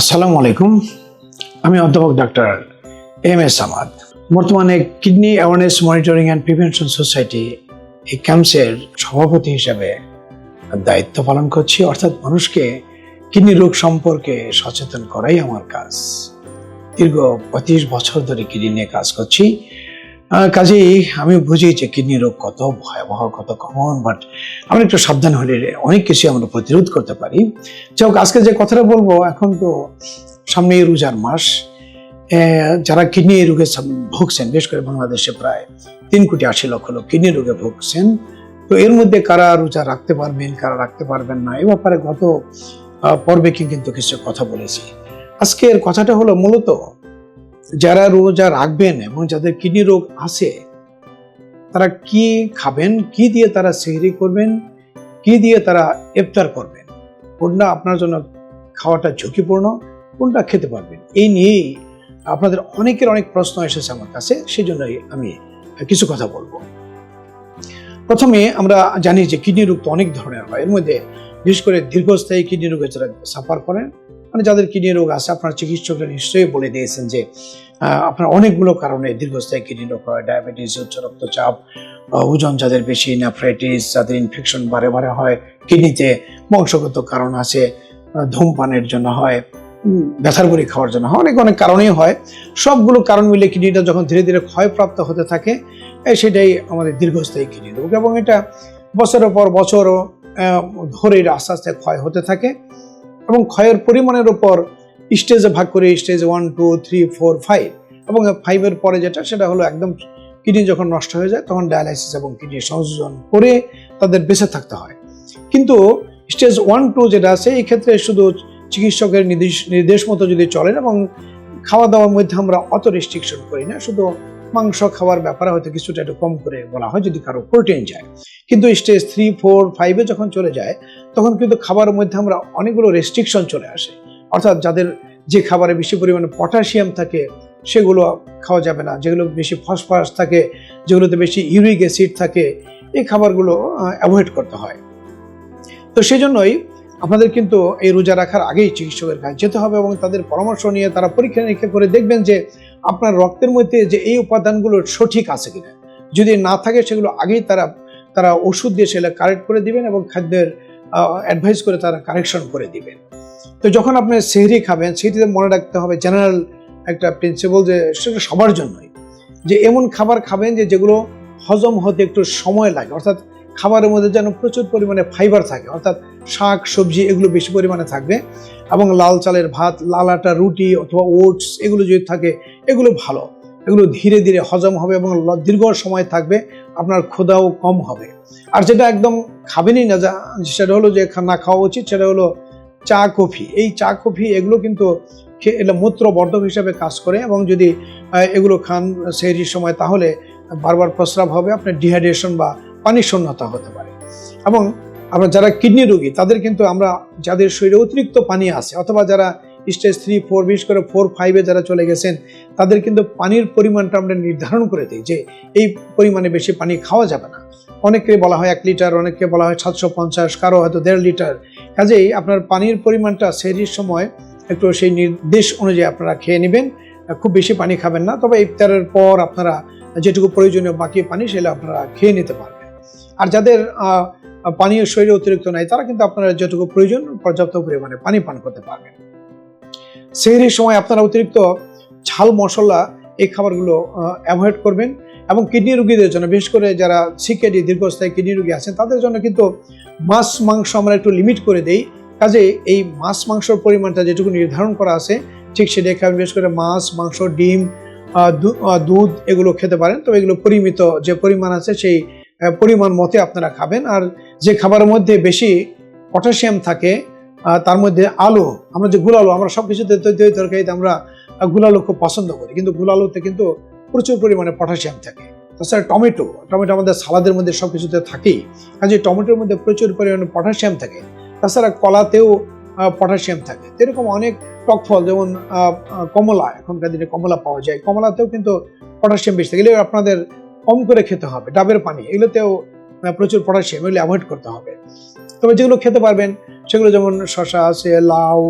আসসালামু আলাইকুম। আমি অধ্যাপক ডাক্তার এম এস আমাদ বর্তমানে kidney awareness monitoring and prevention society এই ক্যাম্পসের সভাপতি হিসাবে দায়িত্ব পালন করছি। অর্থাৎ মানুষকে কিডনি রোগ সম্পর্কে সচেতন করাই আমার কাজ। দীর্ঘ পঁয়ত্রিশ বছর ধরে কিডনি নিয়ে কাজ করছি। কাজেই আমি বুঝি যে কিডনি রোগ কত ভয়াবহ, কত কমন বাট আমরা একটু সাবধান হলে অনেক কিছু আমরা প্রতিরোধ করতে পারি। যাই হোক, আজকে যে কথাটা বলব, এখন তো সামনে রোজার মাস। যারা কিডনি রোগে ভুগছেন, বিশেষ করে বাংলাদেশে প্রায় তিন কোটি আশি লক্ষ লোক কিডনি রোগে ভুগছেন, তো এর মধ্যে কারা রোজা রাখতে পারবেন, কারা রাখতে পারবেন না, এ ব্যাপারে গত পর্বে কিন্তু কিছু কথা বলেছি। আজকের কথাটা হলো মূলত, যারা রোজা রাখবেন এবং যাদের কিডনি রোগ আছে তারা কি খাবেন? কি দিয়ে তারা সেহরি করবেন? কি দিয়ে তারা ইফতার করবেন? কোনটা আপনার জন্য খাওয়াটা ঝুঁকিপূর্ণ? কোনটা খেতে পারবেন? এই নিয়েই আপনাদের অনেকের অনেক প্রশ্ন এসেছে আমার কাছে সেই জন্যই আমি কিছু কথা বলব। প্রথমে আমরা জানি যে কিডনি রোগ তো অনেক ধরনের হয়। এর মধ্যে বিশেষ করে দীর্ঘস্থায়ী কিডনি রোগে যারা সাফার করেন মানে যাদের কিডনি রোগ আছে, আপনার চিকিৎসকরা নিশ্চয়ই বলে দিয়েছেন যে আপনার অনেকগুলো কারণে দীর্ঘস্থায়ী কিডনি রোগ হয়, ডায়াবেটিস, উচ্চ রক্তচাপ ওজন যাদের বেশি নেফ্রাইটিস যাদের ইনফেকশন বারে বারে হয়, কিডনিতে বংশগত কারণ আছে ধূমপানের জন্য হয় ব্যথার বড়ি খাওয়ার জন্য হয়, অনেক অনেক কারণেই হয়। সবগুলো কারণ মিলে কিডনিটা যখন ধীরে ধীরে ক্ষয়প্রাপ্ত হতে থাকে সেটাই আমাদের দীর্ঘস্থায়ী কিডনি রোগ এবং এটা বছরের পর বছরও ধরে আস্তে আস্তে ক্ষয় হতে থাকে। এবং ক্ষয়ের পরিমাণের উপর স্টেজে ভাগ করে stage one two three four five এবং ফাইভের পরে যেটা, সেটা হলো একদম কিডনি যখন নষ্ট হয়ে যায়, তখন ডায়ালাইসিস এবং কিডনি সংযোজন করে তাদের বেঁচে থাকতে হয়। কিন্তু স্টেজ ওয়ান টু যেটা আছে, এই ক্ষেত্রে শুধু চিকিৎসকের নির্দেশ নির্দেশ মতো যদি চলেন এবং খাওয়া দাওয়ার মধ্যে আমরা অত রেস্ট্রিকশন করি না, শুধু মাংস খাওয়ার ব্যাপারে হয়তো কিছুটা একটু কম করে বলা হয়, যদি কারও প্রোটিন যায়। কিন্তু স্টেজ থ্রি ফোর ফাইভে যখন চলে যায়, তখন কিন্তু খাবারের মধ্যে আমরা অনেকগুলো রেস্ট্রিকশন চলে আসে। অর্থাৎ যাদের যে খাবারে বেশি পরিমাণে পটাশিয়াম থাকে, সেগুলো খাওয়া যাবে না। যেগুলো বেশি ফসফরাস থাকে, যেগুলোতে বেশি ইউরিক অ্যাসিড থাকে, এই খাবারগুলো অ্যাভয়েড করতে হয়। তো সেই জন্যই আপনাদের কিন্তু এই রোজা রাখার আগেই চিকিৎসকের কাছে যেতে হবে এবং তাদের পরামর্শ নিয়ে তারা পরীক্ষা নিরীক্ষা করে দেখবেন যে আপনার রক্তের মধ্যে যে এই উপাদানগুলো সঠিক আছে কিনা। যদি না থাকে সেগুলো আগেই তারা তারা ওষুধ দিয়ে সেগুলো কারেক্ট করে দিবেন এবং খাদ্যের অ্যাডভাইস করে তারা কারেকশন করে দিবেন। তো যখন আপনি সেহরি খাবেন সেটিতে মনে রাখতে হবে জেনারেল একটা প্রিন্সিপাল যে সেটা সবার জন্যই। যে এমন খাবার খাবেন যে যেগুলো হজম হতে একটু সময় লাগে, অর্থাৎ খাবারের মধ্যে যেন প্রচুর পরিমাণে ফাইবার থাকে, অর্থাৎ শাক, সবজি এগুলো বেশি পরিমাণে থাকবে এবং লাল চালের ভাত, লাল আটা, রুটি অথবা ওটস এগুলো যদি থাকে, এগুলো ভালো। এগুলো ধীরে ধীরে হজম হবে এবং দীর্ঘ সময় থাকবে, আপনার ক্ষুধাও কম হবে। আর যেটা একদম খাবেনই না, যা, সেটা হলো যে না খাওয়া উচিত, সেটা হলো চা, কফি। এই চা, কফি এগুলো কিন্তু এটা মূত্রবর্ধক হিসাবে কাজ করে এবং যদি এগুলো খান সেই সময়, তাহলে বারবার প্রস্রাব হবে, আপনার ডিহাইড্রেশন বা পানি শূন্যতা হতে পারে। এবং আমরা যারা কিডনি রোগী, তাদের কিন্তু আমরা যাদের শরীরে অতিরিক্ত পানি আছে, অথবা যারা স্টেজ থ্রি, ফোর, বিশেষ করে ফোর, ফাইভে যারা চলে গেছেন, তাদের কিন্তু পানির পরিমাণটা আমরা নির্ধারণ করে দিই যে এই পরিমাণে বেশি পানি খাওয়া যাবে না। অনেককে বলা হয় এক লিটার, অনেককে বলা হয় সাতশো পঞ্চাশ, কারও হয়তো দেড় লিটার। কাজেই আপনার পানির পরিমাণটা সেরির সময় একটু সেই নির্দেশ অনুযায়ী আপনারা খেয়ে নেবেন, খুব বেশি পানি খাবেন না, তবে ইফতারের পর আপনারা যেটুকু প্রয়োজনীয় বাকি পানি সেটা আপনারা খেয়ে নিতে পারবেন আর যাদের পানীয় শরীরে অতিরিক্ত নাই, তারা কিন্তু আপনারা যেটুকু প্রয়োজন, পর্যাপ্ত পরিমাণে পানি পান করতে পারবেন। সেহরির সময় আপনারা অতিরিক্ত ঝাল মশলা এই খাবারগুলো অ্যাভয়েড করবেন এবং কিডনি রুগীদের জন্য, বিশেষ করে যারা সিকেডি দীর্ঘস্থায়ী কিডনি রোগী আছেন, তাদের জন্য কিন্তু মাছ, মাংস আমরা একটু লিমিট করে দেই। কাজে এই মাছ, মাংসর পরিমাণটা যেটুকু নির্ধারণ করা আছে, ঠিক সেটা খাবেন, বিশেষ করে মাছ, মাংস, ডিম দুধ এগুলো খেতে পারেন। তো এগুলো পরিমিত যে পরিমাণ আছে, সেই পরিমাণ মতে আপনারা খাবেন। আর যে খাবারের মধ্যে বেশি পটাশিয়াম থাকে তার মধ্যে আলু, আমরা যে গুলালু, আমরা সব কিছুতে তৈরি তরকারিতে আমরা গুলালু খুব পছন্দ করি। কিন্তু গুলালুতে কিন্তু প্রচুর পরিমাণে পটাশিয়াম থাকে। তাছাড়া টমেটো টমেটো আমাদের সালাদের মধ্যে সব কিছুতে থাকেই। কাজে টমেটোর মধ্যে প্রচুর পরিমাণে পটাশিয়াম থাকে। তাছাড়া কলাতেও পটাশিয়াম থাকে। এরকম অনেক টক ফল, যেমন কমলা, এখনকার দিনে কমলা পাওয়া যায়। কমলাতেও কিন্তু পটাশিয়াম বেশি থাকে। আপনাদের কম করে খেতে হবে, ডাবের পানি, এগুলোতেও প্রচুর পটাশিয়াম, এগুলো অ্যাভয়েড করতে হবে। তবে যেগুলো খেতে পারবেন, সেগুলো যেমন শশা আছে, লাউ,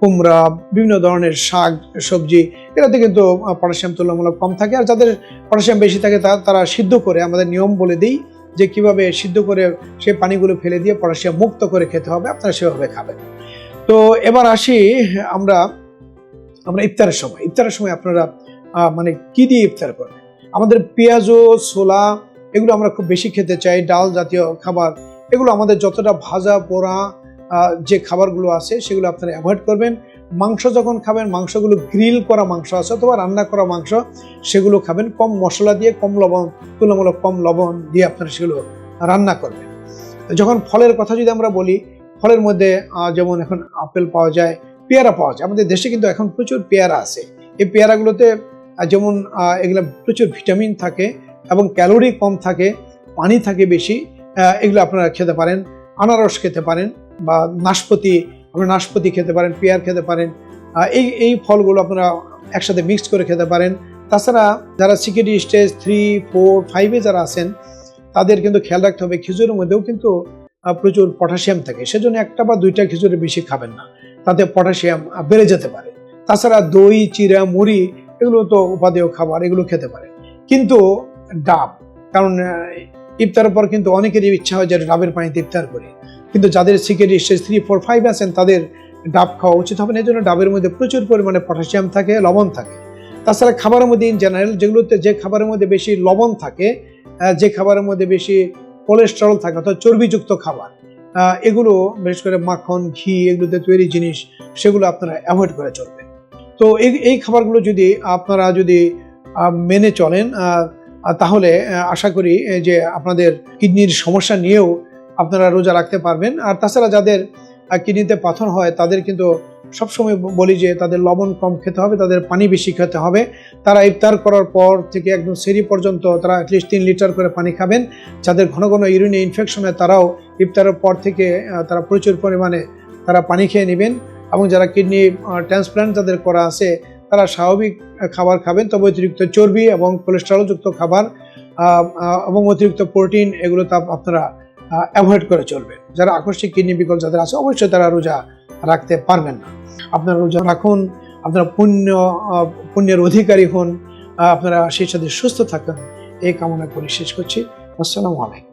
কুমড়া, বিভিন্ন ধরনের শাক, সবজি, এটাতে কিন্তু পটাশিয়াম তুলনামূলক কম থাকে। আর যাদের পটাশিয়াম বেশি থাকে তারা সিদ্ধ করে, আমাদের নিয়ম বলে দিই যে কীভাবে সিদ্ধ করে সেই পানিগুলো ফেলে দিয়ে পটাশিয়াম মুক্ত করে খেতে হবে, আপনারা সেভাবে খাবেন। তো এবার আসি আমরা আমরা ইফতারের সময়। ইফতারের সময় আপনারা মানে কি দিয়ে ইফতার করবেন? আমাদের পেঁয়াজও ছোলা, এগুলো আমরা খুব বেশি খেতে চাই, ডাল জাতীয় খাবার। এগুলো আমাদের যতটা ভাজা, পোড়া যে খাবারগুলো আছে, সেগুলো আপনারা অ্যাভয়েড করবেন। মাংস যখন খাবেন, মাংসগুলো গ্রিল করা মাংস আছে অথবা রান্না করা মাংস, সেগুলো খাবেন। কম মশলা দিয়ে, কম লবণ, তুলনামূলক কম লবণ দিয়ে আপনারা সেগুলো রান্না করবেন। যখন ফলের কথা যদি আমরা বলি, ফলের মধ্যে যেমন এখন আপেল পাওয়া যায়, পেয়ারা পাওয়া যায়। আমাদের দেশে কিন্তু এখন প্রচুর পেয়ারা আছে। এই পেয়ারাগুলোতে যেমন এগুলো প্রচুর ভিটামিন থাকে এবং ক্যালোরি কম থাকে, পানি থাকে বেশি এগুলো আপনারা খেতে পারেন, আনারস খেতে পারেন বা নাশপাতি আপনারা নাশপাতি খেতে পারেন, পেয়ার খেতে পারেন এই এই ফলগুলো আপনারা একসাথে মিক্স করে খেতে পারেন। তাছাড়া যারা সিকিউরিটি স্টেজ থ্রি, ফোর, ফাইভে যারা আছেন, তাদের কিন্তু খেয়াল রাখতে হবে খিচুড়ির মধ্যেও কিন্তু প্রচুর পটাশিয়াম থাকে, সেজন্য একটা বা দুইটা খিচুড়ি বেশি খাবেন না, তাতে পটাশিয়াম বেড়ে যেতে পারে। তাছাড়া দই, চিরা, মুড়ি এগুলো তো উপাদেয় খাবার, এগুলো খেতে পারে। কিন্তু ডাব, কারণ ইফতারের পর কিন্তু অনেকেরই ইচ্ছা হয় যে ডাবের পানিতে ইফতার করি। কিন্তু যাদের security stage three four five আছেন, তাদের ডাব খাওয়া উচিত হবে না। এই জন্য ডাবের মধ্যে প্রচুর পরিমাণে পটাশিয়াম থাকে, লবণ থাকে। তাছাড়া খাবারের মধ্যে ইন জেনারেল যেগুলোতে যে খাবারের মধ্যে বেশি লবণ থাকে যে খাবারের মধ্যে বেশি কোলেস্টেরল থাকে, অর্থাৎ চর্বিযুক্ত খাবার এগুলো বিশেষ করে মাখন, ঘি, এগুলোতে তৈরি জিনিস, সেগুলো আপনারা অ্যাভয়েড করে চলবেন। তো এই এই খাবারগুলো যদি আপনারা যদি মেনে চলেন তাহলে আশা করি যে আপনাদের কিডনির সমস্যা নিয়েও আপনারা রোজা রাখতে পারবেন। আর তাছাড়া যাদের কিডনিতে পাথর হয়, তাদের কিন্তু সবসময় বলি যে তাদের লবণ কম খেতে হবে, তাদের পানি বেশি খেতে হবে। তারা ইফতার করার পর থেকে একদম সেরি পর্যন্ত তারা অ্যাটলিস্ট তিন লিটার করে পানি খাবেন। যাদের ঘন ঘন ইউরিনে ইনফেকশন হয়, তারাও ইফতারের পর থেকে তারা প্রচুর পরিমাণে তারা পানি খেয়ে নেবেন। এবং যারা কিডনি ট্রান্সপ্লান্ট যাদের করা আছে, তারা স্বাভাবিক খাবার খাবেন, তবে অতিরিক্ত চর্বি এবং কোলেস্ট্রলযুক্ত খাবার এবং অতিরিক্ত প্রোটিন এগুলো তা আপনারা অ্যাভয়েড করে চলবেন। যারা আকস্মিক কিডনি বিকল যাদের আছে, অবশ্যই তারা রোজা রাখতে পারবেন না। আপনারা রোজা রাখুন, আপনারা পুণ্য পুণ্যের অধিকারী হন আপনারা সেই সাথে সুস্থ থাকুন, এই কামনা করে শেষ করছি। আসসালামু আলাইকুম।